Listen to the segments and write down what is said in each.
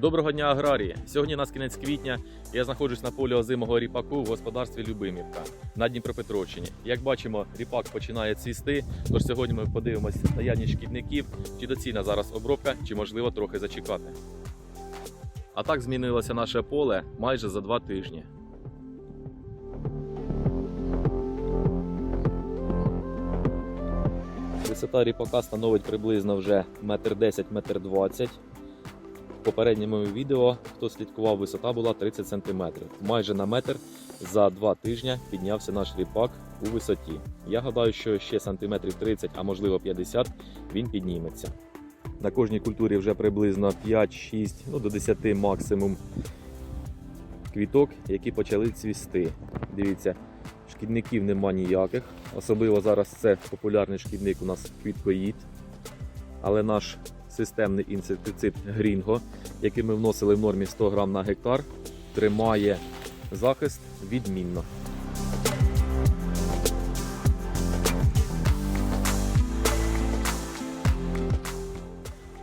Доброго дня, аграрії! Сьогодні нас кінець квітня. Я знаходжусь на полі озимого ріпаку в господарстві Любимівка на Дніпропетровщині. Як бачимо, ріпак починає цвісти. Тож сьогодні ми подивимося наявність шкідників, чи доцільна зараз обробка, чи можливо трохи зачекати. А так змінилося наше поле майже за два тижні. Висота ріпака становить приблизно вже 1,10 метр 20 В попередньому відео, хто слідкував, висота була 30 см. Майже на метр за два тижні піднявся наш ріпак у висоті. Я гадаю, що ще сантиметрів 30, а можливо 50 він підніметься. На кожній культурі вже приблизно 5-6, ну до 10 максимум квіток, які почали цвісти. Дивіться, шкідників нема ніяких. Особливо зараз це популярний шкідник у нас квіткоїд. Але наш системний інсектицид Грінго, який ми вносили в нормі 100 грам на гектар, тримає захист відмінно.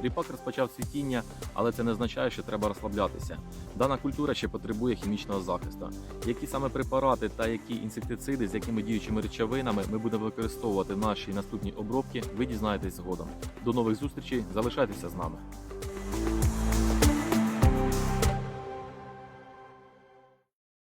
Ріпак розпочав цвітіння, але це не означає, що треба розслаблятися. Дана культура ще потребує хімічного захисту. Які саме препарати та які інсектициди, з якими діючими речовинами ми будемо використовувати в нашій наступній обробці, ви дізнаєтесь згодом. До нових зустрічей, залишайтеся з нами.